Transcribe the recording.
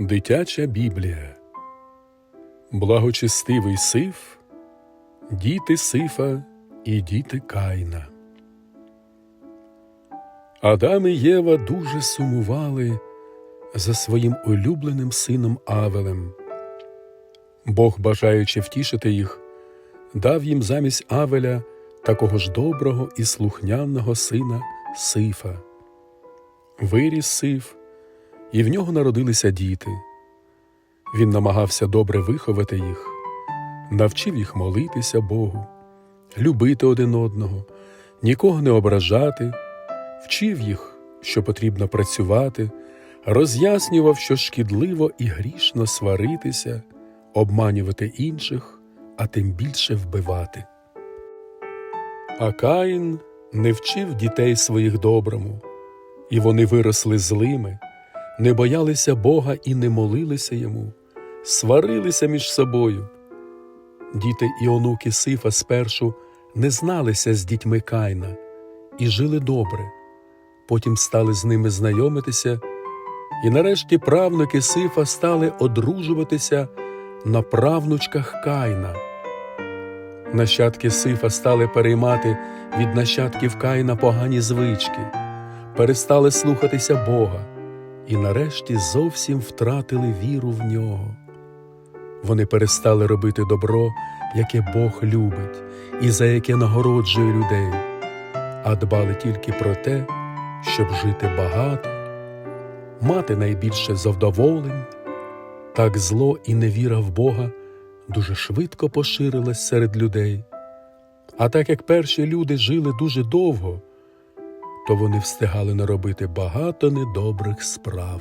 Дитяча Біблія Благочестивий Сиф, діти Сифа і діти Каїна. Адам і Єва дуже сумували за своїм улюбленим сином Авелем. Бог, бажаючи втішити їх, дав їм замість Авеля такого ж доброго і слухняного сина Сифа. Виріс Сиф, і в нього народилися діти. Він намагався добре виховати їх, навчив їх молитися Богу, любити один одного, нікого не ображати, вчив їх, що потрібно працювати, роз'яснював, що шкідливо і грішно сваритися, обманювати інших, а тим більше вбивати. А Каїн не вчив дітей своїх доброму, і вони виросли злими, не боялися Бога і не молилися йому, сварилися між собою. Діти і онуки Сифа спершу не зналися з дітьми Кайна і жили добре, потім стали з ними знайомитися, і нарешті правнуки Сифа стали одружуватися на правнучках Кайна. Нащадки Сифа стали переймати від нащадків Каїна погані звички, перестали слухатися Бога і нарешті зовсім втратили віру в нього. Вони перестали робити добро, яке Бог любить і за яке нагороджує людей, а дбали тільки про те, щоб жити багато, мати найбільше завдоволень. Так зло і невіра в Бога дуже швидко поширилась серед людей. А так як перші люди жили дуже довго, то вони встигали наробити багато недобрих справ.